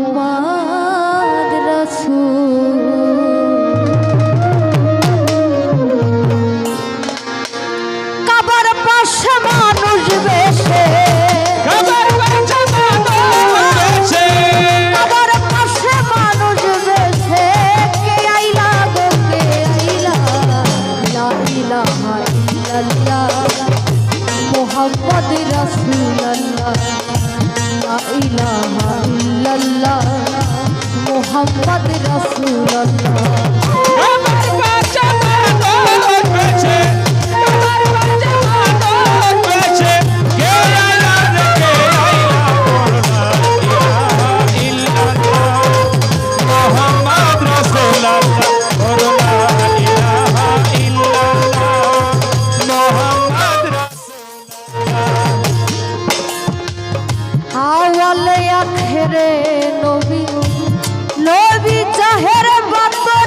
মোহাম্মদ রসুল। কাবার পাশে মানুষ বেশে মোহাম্মদ রসুল ইলাহা রসুল্লাহ মোহাম্মদ রসুল্লাহ আলে আখেরে নবী। নবী চাহের বাতা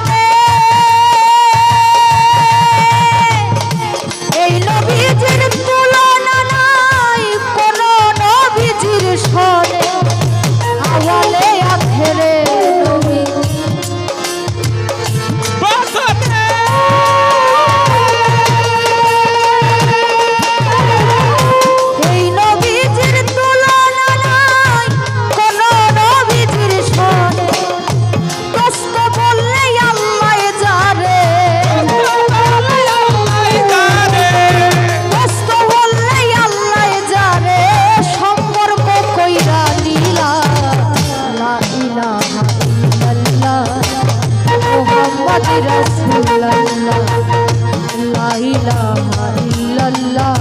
love.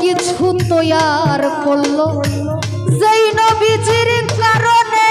কিছু তৈয়ার করল যেই নবীজির কারণে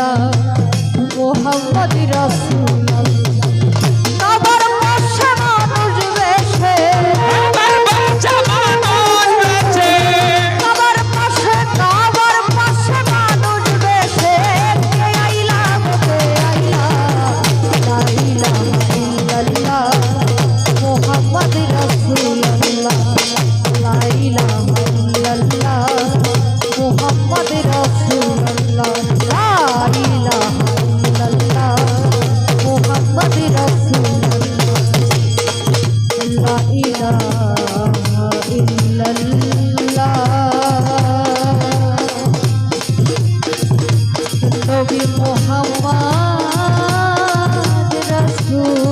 হাওলা মোহাম্মদ রসুল। মোহাম্মদ রসুল।